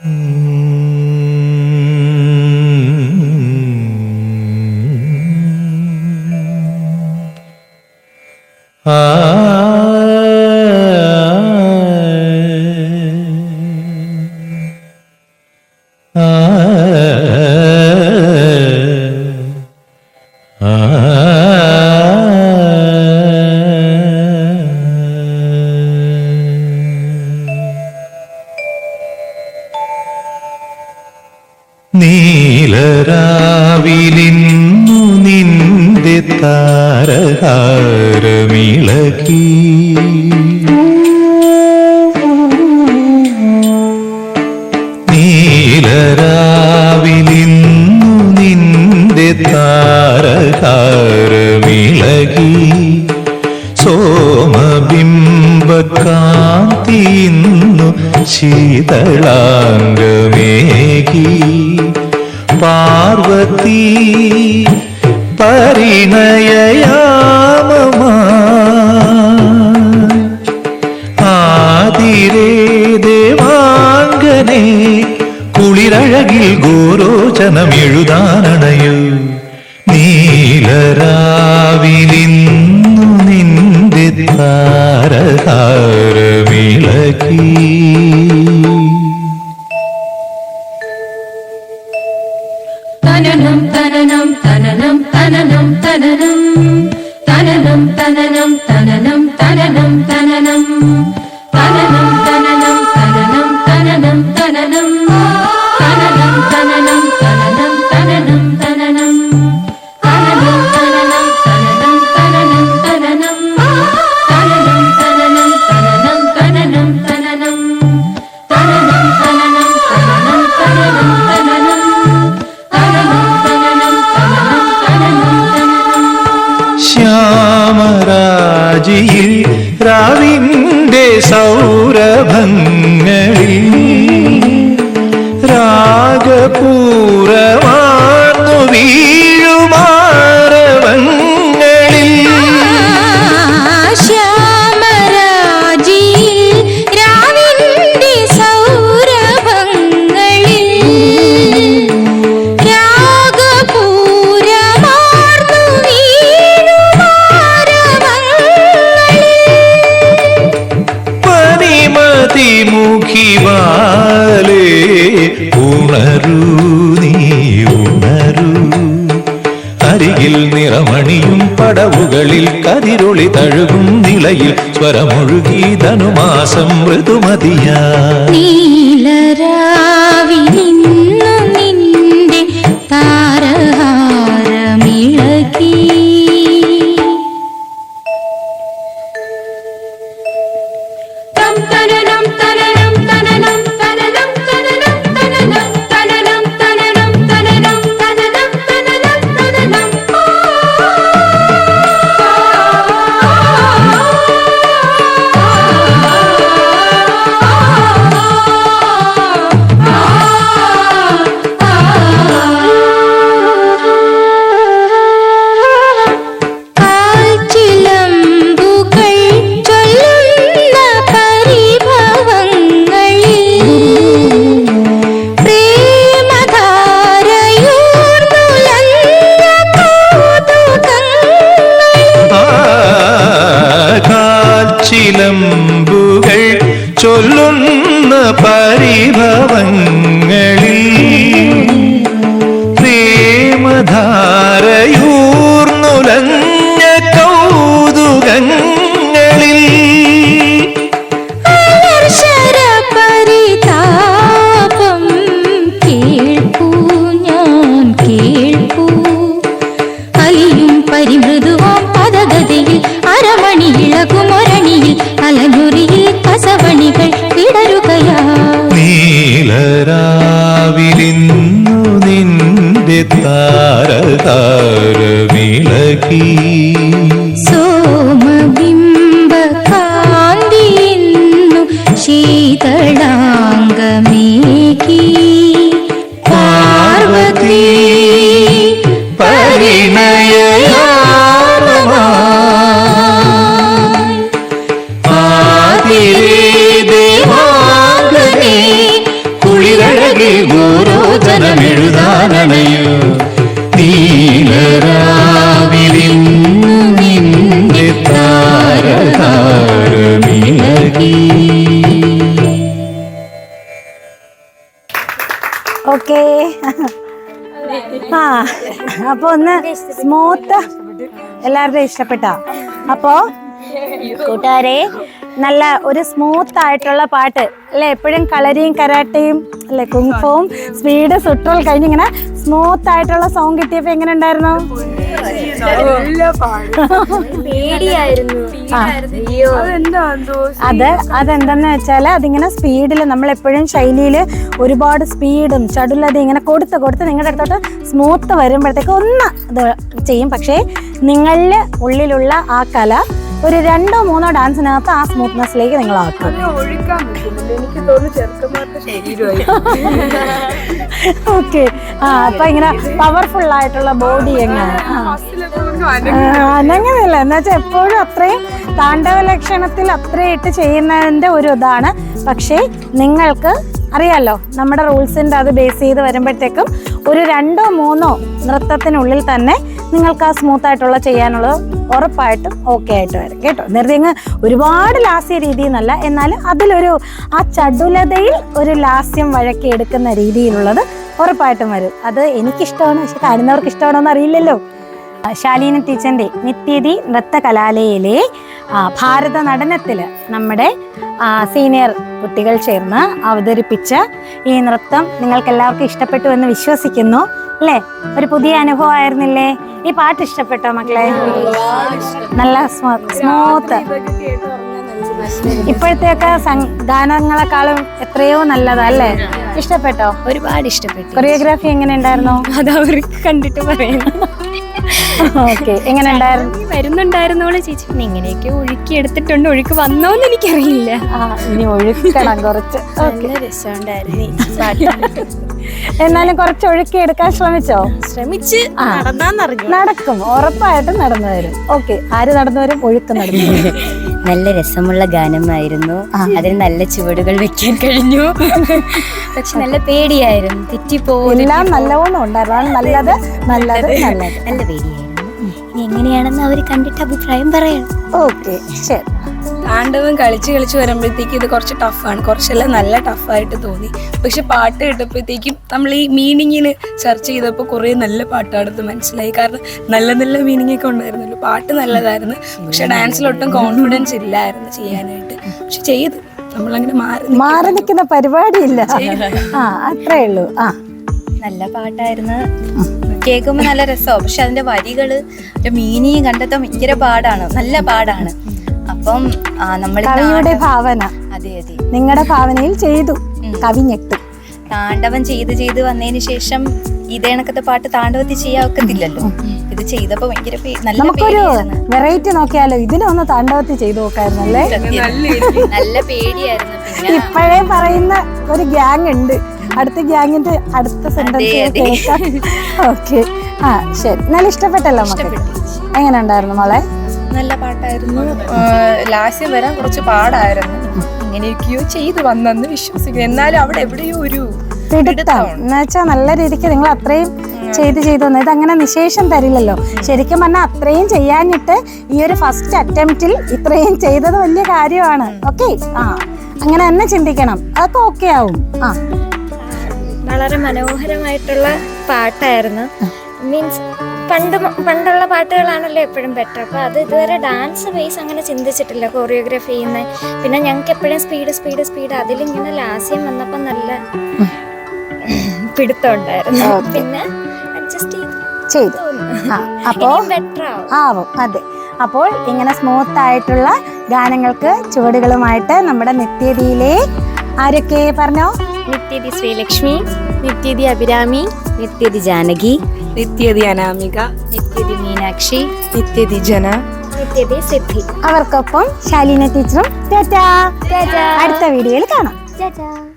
Mm. താരഹാരമിളകി നീലരാവിലിന്നു നിന്റെ താരഹാരമിളകി. സോമബിംബകാന്തിന്നു ശീതളാംഗമേകി. പാർവതി പരിണയയാമമായി ആതിരേ ദേവാംഗനെ കുളിരഴകിൽ ഗോരോചനം എഴുതാനണയു നീലരാവിലിന്നു നിന്റെ താരതാരമിളകി തനനം തനനം തനനം. தனனம் தனனம் தனனம் தனனம். രാജിയിൽ രാവിന്റെ സൗരഭങ്ങൾ മുഖിവാലേ ഉണരൂ നീ ഉണരൂ. അരികിൽ നിറമണിയും പടവുകളിൽ കതിരൊളി തഴുകും നിലയിൽ സ്വരമൊഴുകി ധനുമാസം മൃദുമതിയാ നീലരാവിലിന്നു ചൊല്ലുന്ന പരിഭവ तार तार विलकी അപ്പൊ ഒന്ന് സ്മൂത്ത് എല്ലാവരുടെയും ഇഷ്ടപ്പെട്ട. അപ്പോ കൂട്ടുകാരെ നല്ല ഒരു സ്മൂത്ത് ആയിട്ടുള്ള പാട്ട്. അല്ലെ? എപ്പോഴും കളരിയും കരാട്ടയും അല്ലെ കുങ്ഫവും സ്പീഡ് സുട്രോൾ കഴിഞ്ഞ് ഇങ്ങനെ സ്മൂത്ത് ആയിട്ടുള്ള സോങ് കിട്ടിയപ്പോ എങ്ങനെ ഉണ്ടായിരുന്നു. അത് അതെന്തെന്ന് വെച്ചാൽ അതിങ്ങനെ സ്പീഡിൽ നമ്മൾ എപ്പോഴും ശൈലിയിൽ ഒരുപാട് സ്പീഡും ചടുലത ഇങ്ങനെ കൊടുത്ത് കൊടുത്ത് നിങ്ങളുടെ അടുത്തോട്ട് സ്മൂത്ത് വരുമ്പോഴത്തേക്ക് ഒന്ന് ഇത് ചെയ്യും. പക്ഷേ നിങ്ങളിൽ ഉള്ളിലുള്ള ആ കല ഒരു രണ്ടോ മൂന്നോ ഡാൻസിനകത്ത് ആ സ്മൂത്ത്നെസ്സിലേക്ക് നിങ്ങൾ ആക്കും. ഓക്കെ ആ അപ്പൊ ഇങ്ങനെ പവർഫുൾ ആയിട്ടുള്ള ബോഡി എങ്ങനെ? അങ്ങനെയല്ല എന്ന് വെച്ചാൽ എപ്പോഴും അത്രയും താണ്ഡവ ലക്ഷണത്തിൽ അത്രയും ഇട്ട് ചെയ്യുന്നതിന്റെ ഒരു ഇതാണ്. പക്ഷേ നിങ്ങൾക്ക് അറിയാലോ നമ്മുടെ റൂൾസിന്റെ അത് ബേസ് ചെയ്ത് വരുമ്പോഴത്തേക്കും ഒരു രണ്ടോ മൂന്നോ നൃത്തത്തിനുള്ളിൽ തന്നെ നിങ്ങൾക്ക് ആ സ്മൂത്ത് ആയിട്ടുള്ള ചെയ്യാനുള്ളത് ഉറപ്പായിട്ടും ഓക്കെ ആയിട്ട് വരും. കേട്ടോ? നേരത്തെ അങ്ങ് ഒരുപാട് ലാസ്യ രീതിയിൽ നിന്നല്ല എന്നാൽ അതിലൊരു ആ ചടുലതയിൽ ഒരു ലാസ്യം വഴക്കി എടുക്കുന്ന രീതിയിലുള്ളത് ഉറപ്പായിട്ടും വരും. അത് എനിക്കിഷ്ടമാണ് പക്ഷെ കാണുന്നവർക്ക് ഇഷ്ടമാണോ എന്ന് അറിയില്ലല്ലോ ശാലീന ടീച്ചറിന്റെ നിത്യതി നൃത്ത കലാലയയിലെ ഭാരത നടനത്തിൽ നമ്മുടെ സീനിയർ കുട്ടികൾ ചേർന്ന് അവതരിപ്പിച്ച ഈ നൃത്തം നിങ്ങൾക്ക് എല്ലാവർക്കും ഇഷ്ടപ്പെട്ടു എന്ന് വിശ്വസിക്കുന്നു. അല്ലേ? ഒരു പുതിയ അനുഭവമായിരുന്നില്ലേ? ഈ പാട്ട് ഇഷ്ടപ്പെട്ടോ മക്കളെ? നല്ല സ്മൂത്ത്. ഇപ്പോഴത്തെയൊക്കെ ഒക്കെ ഗാനങ്ങളെക്കാളും എത്രയോ നല്ലതാ അല്ലേ? ഇഷ്ടപ്പെട്ടോ? ഒരുപാട് ഇഷ്ടപ്പെട്ടു. കൊറിയോഗ്രാഫി എങ്ങനെ ഉണ്ടായിരുന്നു? അത് അവർക്ക് കണ്ടിട്ട് പറയുന്നു ഓക്കെ എങ്ങനെ ഉണ്ടായിരുന്നു? വരുന്നുണ്ടായിരുന്നോൾ ചേച്ചി. പിന്നെ ഇങ്ങനെയൊക്കെ ഒഴുക്കി എടുത്തിട്ടുണ്ട്. ഒഴുക്ക് വന്നോന്ന് എനിക്കറിയില്ല. ഇനി ഒഴുക്കണം കുറച്ച്. നല്ല രസമുണ്ടായിരുന്നു എന്നാലും കുറച്ച് ഒഴുക്കി എടുക്കാൻ ശ്രമിച്ചോ? ശ്രമിച്ച് നടക്കും. ഉറപ്പായിട്ടും നടന്നു വരും. ഓക്കെ. ആര് നടന്നു വരും ഒഴുക്ക് നടന്നു വരും. നല്ല രസമുള്ള ഗാനമായിരുന്നു. അതിന് നല്ല ചുവടുകൾ വെക്കാൻ കഴിഞ്ഞു. പക്ഷെ നല്ല പേടിയായിരുന്നു. തെറ്റിപ്പോകും എല്ലാം നല്ലവണ്ണം ഉണ്ടായിരുന്നു. നല്ലത് നല്ലത് നല്ലത്. നല്ല പേടിയായിരുന്നു. ഇനി എങ്ങനെയാണെന്ന് അവർ കണ്ടിട്ട് അഭിപ്രായം പറയണം. ഓക്കെ. ശരി. താണ്ഡവം കളിച്ച് കളിച്ച് വരുമ്പോഴത്തേക്ക് ഇത് കുറച്ച് ടഫാണ്. കുറച്ചെല്ലാം നല്ല ടഫായിട്ട് തോന്നി. പക്ഷെ പാട്ട് കേട്ടപ്പോഴത്തേക്കും നമ്മൾ ഈ മീനിങ്ങിന് സെർച്ച് ചെയ്തപ്പോൾ കുറേ നല്ല പാട്ടാണെന്ന് മനസ്സിലായി. കാരണം നല്ല നല്ല മീനിങ് ഒക്കെ ഉണ്ടായിരുന്നല്ലോ. പാട്ട് നല്ലതായിരുന്നു. പക്ഷെ ഡാൻസിലൊട്ടും കോൺഫിഡൻസ് ഇല്ലായിരുന്നു ചെയ്യാനായിട്ട്. പക്ഷെ ചെയ്ത്. നമ്മളങ്ങനെ മാറി. മാറി നിൽക്കുന്ന പരിപാടിയില്ല. ആ അത്രേ ഉള്ളൂ. ആ. നല്ല പാട്ടായിരുന്നു. കേൾക്കുമ്പോൾ നല്ല രസമാണ് പക്ഷെ അതിന്റെ വരികൾ മീനിങ് കണ്ടെത്താൻ ഭയങ്കര പാടാണ്. നല്ല പാടാണ്. അപ്പം നമ്മൾ കവിയുടെ ഭാവന. അതെ അതെ. നിങ്ങളുടെ ഭാവനയിൽ ചെയ്തു. കവി ഞെട്ടു. താണ്ഡവം ചെയ്ത് ചെയ്ത് വന്നതിന് ശേഷം ഇതേ കണക്കത്തെ പാട്ട് താണ്ഡവത്തിൽ ചെയ്യാൻ ഒക്കത്തില്ലല്ലോ? ഇത് ചെയ്തപ്പോ ഭയങ്കര നമുക്കൊരു. വെറൈറ്റി നോക്കിയാലോ? ഇതിനൊന്ന് താണ്ഡവത്തിൽ ചെയ്തു നോക്കായിരുന്നല്ലേ? അല്ലേ നല്ല പേടിയായിരുന്നു. ഇപ്പോഴേ പറയുന്ന ഒരു ഗ്യാങ് ഉണ്ട്. അടുത്ത ഗ്യാങ്ങിന്റെ അടുത്ത സെന്റൻസ് കേൾക്കാം. ഓക്കെ ആ ശരി. നല്ല ഇഷ്ടപ്പെട്ടല്ലോ മക്കൾ എങ്ങനെ ഉണ്ടായിരുന്നു മോളെ? നല്ല പാട്ടായിരുന്നു. ലാസ്റ്റ് വരാൻ കുറച്ച് പാടായിരുന്നു. ഇങ്ങനെയൊക്കെയോ ചെയ്തു വന്നെന്ന് വിശ്വസിക്കുന്നു. എന്നാലും അവിടെ എവിടെയോ ഒരു എന്നുവെച്ചാൽ എന്ന് വെച്ചാൽ നല്ല രീതിക്ക് നിങ്ങൾ അത്രയും ചെയ്ത് ചെയ്തു തന്നത് അങ്ങനെ നിശേഷം തരില്ലല്ലോ. ശരിക്കും പറഞ്ഞാൽ അത്രയും ചെയ്യാനിട്ട് ഈ ഒരു ഫസ്റ്റ് അറ്റംപ്റ്റിൽ ഇത്രയും ചെയ്തത് വലിയ കാര്യമാണ്. ഓക്കെ ആ. അങ്ങനെ തന്നെ ചിന്തിക്കണം. അതൊക്കെ ഓക്കെ ആവും. ആ. വളരെ മനോഹരമായിട്ടുള്ള പാട്ടായിരുന്നു. മീൻസ് പണ്ട് പണ്ടുള്ള പാട്ടുകളാണല്ലോ എപ്പോഴും ബെറ്റർ അപ്പോൾ അത് ഇതുവരെ ഡാൻസ് ബേസ് അങ്ങനെ ചിന്തിച്ചിട്ടില്ല കൊറിയോഗ്രാഫി ചെയ്യുന്നത് പിന്നെ ഞങ്ങൾക്ക് എപ്പോഴും സ്പീഡ് സ്പീഡ് സ്പീഡ് അതിലിങ്ങനെ ലാസ്യം വന്നപ്പോൾ നല്ല പിടുത്തമുണ്ടായിരുന്നു. പിന്നെ അഡ്ജസ്റ്റ് ചെയ്തു. ആ അപ്പോ ബെറ്റർ ആവും. ആവും അതെ. അപ്പോൾ ഇങ്ങനെ സ്മൂത്ത് ആയിട്ടുള്ള ഗാനങ്ങൾക്ക് ചുവടുകളുമായിട്ട് നമ്മുടെ നിത്യതിയിലെ ആരൊക്കെ പറഞ്ഞോ? നിത്യതി ശ്രീലക്ഷ്മി നിത്യതി അഭിരാമി നിത്യതി ജാനകി നിത്യതി അനാമിക നിത്യതി മീനാക്ഷി നിത്യതി ജന. നിത്യതി സിദ്ധി. അവർക്കൊപ്പം ശാലീന ടീച്ചറും ടാറ്റാ. അടുത്ത വീഡിയോയിൽ കാണാം. ടാറ്റാ.